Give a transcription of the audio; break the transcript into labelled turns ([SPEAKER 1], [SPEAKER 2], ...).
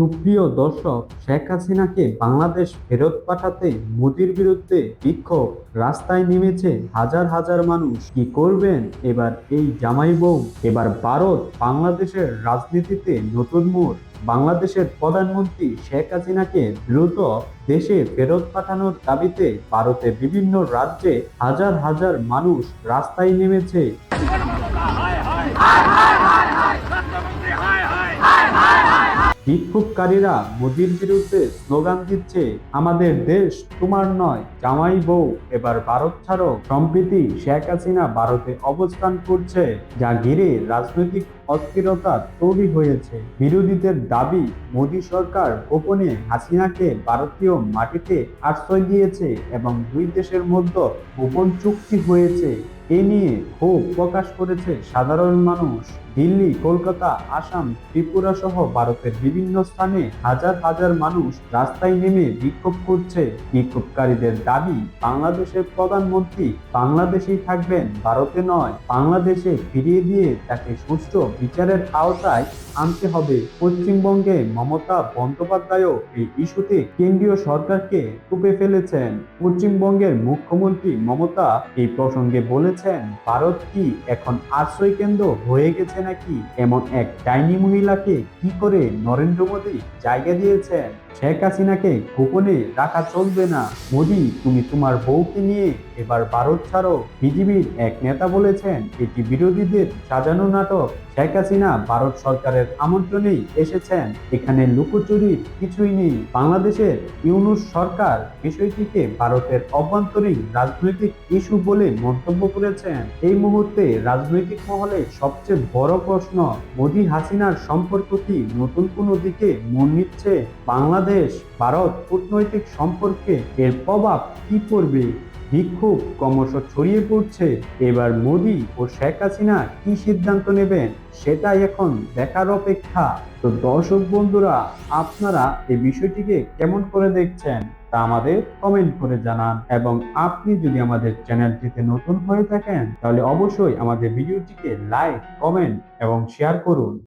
[SPEAKER 1] সুপ্রিয় দর্শক শেখ হাসিনাকে বাংলাদেশ ফেরত পাঠাতে মোদির বিরুদ্ধে বিক্ষোভ রাস্তায় নেমেছে হাজার হাজার মানুষ কি করবেন এবার এই জামাই বউ এবার ভারত বাংলাদেশের রাজনীতিতে নতুন মোড় বাংলাদেশের প্রধানমন্ত্রী শেখ হাসিনাকে দ্রুত দেশে ফেরত পাঠানোর দাবিতে ভারতের বিভিন্ন রাজ্যে হাজার হাজার মানুষ রাস্তায় নেমেছে বিক্ষোভকারীরা মোদির বিরুদ্ধে স্লোগান দিচ্ছে, আমাদের দেশ তোমার নয়, জামাই বউ, এবার ভারত ছাড়ো। সম্প্রীতি শেখ হাসিনা ভারতে অবস্থান করছে যা ঘিরে রাজনৈতিক অস্থিরতা তৈরি হয়েছে। বিরোধীদের দাবি, মোদী সরকার গোপনে হাসিনাকে ভারতীয় মাটিতে আশ্রয় দিয়েছে এবং দুই দেশের মধ্যে গোপন চুক্তি হয়েছে। এ নিয়ে ক্ষোভ প্রকাশ করেছে সাধারণ মানুষ। দিল্লি, কলকাতা, আসাম, ত্রিপুরা সহ ভারতের বিভিন্ন স্থানে হাজার হাজার মানুষ রাস্তায় নেমে বিক্ষোভ করছে। বিক্ষোভকারীদের দাবি, বাংলাদেশের প্রধানমন্ত্রী বাংলাদেশেই থাকবেন, ভারতে নয়। বাংলাদেশে ফিরিয়ে দিয়ে তাকে সুষ্ঠু বিচারের আওতায় আনতে হবে। পশ্চিমবঙ্গে মমতা বন্দ্যোপাধ্যায়ও এই ইস্যুতে কেন্দ্রীয় সরকারকে টুপে ফেলেছেন। পশ্চিমবঙ্গের মুখ্যমন্ত্রী মমতা এই প্রসঙ্গে বলেছেন ভারত কি এখন আশ্রয় কেন্দ্র হয়ে গেছে নাকি? এমন এক ডাইনি মহিলাকে কি করে নরেন্দ্র মোদী জায়গা দিয়েছেন? শেখ হাসিনাকে গোপনে রাখা চলবে না। মোদী, তুমি তোমার বউকে নিয়ে এবার ভারত ছাড়ো। বিজেপির এক নেতা বলেছেন, এটি বিরোধীদের সাজানো নাটক। শেখ হাসিনা ভারত সরকারের আমন্ত্রণেই এসেছেন। এখানে লুকোচুরির কিছুই নেই। বাংলাদেশের ইউনুস সরকার বিষয়টিকে ভারতের অভ্যন্তরীণ রাজনৈতিক ইস্যু বলে মন্তব্য করেছেন। এই মুহূর্তে রাজনৈতিক মহলে সবচেয়ে বড় প্রশ্ন, মোদী হাসিনার সম্পর্ক কি নতুন কোনো দিকে মন নিচ্ছে? বাংলাদেশ, ভারত কূটনৈতিক সম্পর্কে এর প্রভাব কি পড়বে? বিক্ষোভ ক্রমশ ছড়িয়ে পড়ছে। এবার মোদী ও শেখ হাসিনা কি সিদ্ধান্ত নেবেন সেটাই এখন দেখার অপেক্ষা। তো দর্শক বন্ধুরা, আপনারা এই বিষয়টিকে কেমন করে দেখছেন? তা আমাদের কমেন্ট করে জানান এবং আপনি যদি আমাদের চ্যানেলটিতে নতুন হয়ে থাকেন, তাহলে অবশ্যই আমাদের ভিডিওটিকে লাইক কমেন্ট এবং শেয়ার করুন।